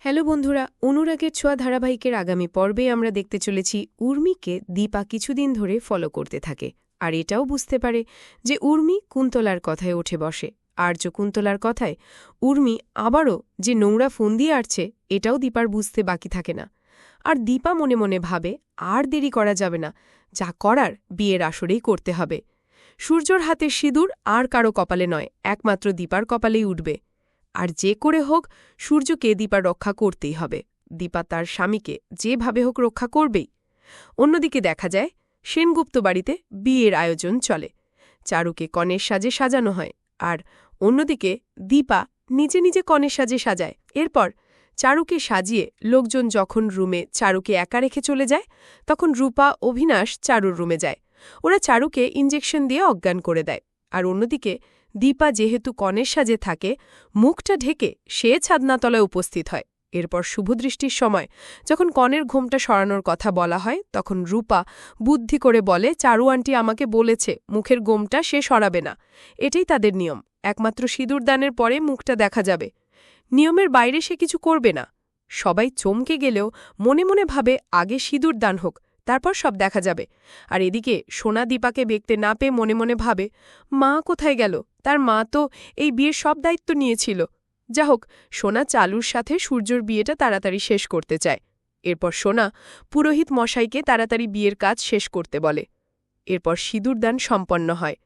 Hello বন্ধুরা, অনুরাগের ছোঁয়া ধারাবাহিকের আগামী পর্বে আমরা দেখতে চলেছি উর্মিকে দীপা কিছুদিন ধরে ফলো করতে থাকে। আর এটাও বুঝতে পারে যে উর্মি কুন্তলার কথায় উঠে বসে। আর্য কুন্তলার কথায় উর্মি আবারও যে নোংরা ফোন দিয়ে আসছে এটাও দীপার বুঝতে বাকি থাকে না। আর দীপা মনে মনে ভাবে, আর দেরি করা যাবে না, যা করার বিয়ের আসরেই করতে হবে। সূর্যর হাতে সিঁদুর আর কারও কপালে নয়, একমাত্র দীপার কপালেই উঠবে। আর যে করে হোক, সূর্যকে দীপা রক্ষা করতেই হবে। দীপা তার স্বামীকে যেভাবে হোক রক্ষা করবেই। অন্যদিকে দেখা যায়, সেনগুপ্ত বাড়িতে বিয়ের আয়োজন চলে। চারুকে কনের সাজে সাজানো হয় আর অন্যদিকে দীপা নিজে নিজে কনের সাজে সাজায়। এরপর চারুকে সাজিয়ে লোকজন যখন রুমে চারুকে একা রেখে চলে যায়, তখন রূপা, অভিনাশ চারুর রুমে যায়। ওরা চারুকে ইঞ্জেকশন দিয়ে অজ্ঞান করে দেয়। আর অন্যদিকে দীপা যেহেতু কনের সাজে থাকে, মুখটা ঢেকে সে ছাদনাতলায় উপস্থিত হয়। এরপর শুভদৃষ্টির সময়, যখন কনের ঘোমটা সরানোর কথা বলা হয়, তখন রূপা বুদ্ধি করে বলে, চারু আন্টি আমাকে বলেছে, মুখের গোমটা সে সরাবে না। এটাই তাদের নিয়ম। একমাত্র সিঁদুরদানের পরে মুখটা দেখা যাবে। নিয়মের বাইরে সে কিছু করবে না। সবাই চমকে গেলেও মনে মনে ভাবে, আগে সিঁদুর দান হোক। তারপর সব দেখা যাবে। আর এদিকে সোনা দীপাকে দেখতে না পেয়ে মনে মনে ভাবে, মা কোথায় গেল? তার মা তো এই বিয়ের সব দায়িত্ব নিয়েছিল। যা হোক, সোনা চালুর সাথে সূর্যর বিয়েটা তাড়াতাড়ি শেষ করতে চায়। এরপর সোনা পুরোহিত মশাইকে তাড়াতাড়ি বিয়ের কাজ শেষ করতে বলে। এরপর সিঁদুরদান সম্পন্ন হয়।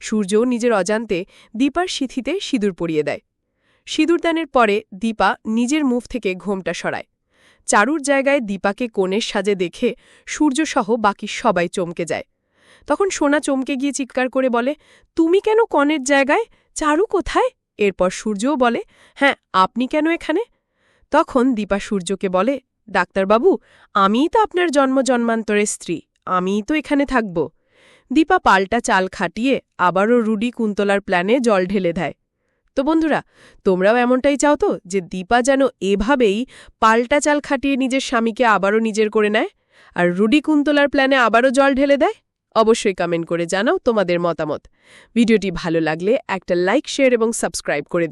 সূর্যও নিজের অজান্তে দীপার সিথিতে সিঁদুর পরিয়ে দেয়। সিঁদুরদানের পরে দীপা নিজের মুখ থেকে ঘোমটা সরায়। চারুর জায়গায় দীপাকে কোণের সাজে দেখে সূর্যসহ বাকি সবাই চমকে যায়। তখন সোনা চমকে গিয়ে চিৎকার করে বলে, তুমি কেন কনের জায়গায়? চারু কোথায়? এরপর সূর্যও বলে হ্যাঁ আপনি কেন এখানে? তখন দীপা সূর্যকে বলে, ডাক্তারবাবু, আমিই তো আপনার জন্ম জন্মান্তরের স্ত্রী, আমিই তো এখানে থাকব। দীপা পাল্টা চাল খাটিয়ে আবারও রুডি কুন্তলার প্ল্যানে জল ঢেলে দেয়। তো বন্ধুরা, তোমরাও এমনটাই চাও তো, যে দীপা যেন এভাবেই পাল্টা চাল খাটিয়ে নিজের স্বামীকে আবারও নিজের করে নেয়? আর রুডি কুন্তলার প্ল্যানে আবারও জল ঢেলে দেয়? অবশ্যই কমেন্ট করে জানাও তোমাদের মতামত। ভিডিওটি ভালো লাগলে একটা লাইক, শেয়ার এবং সাবস্ক্রাইব করে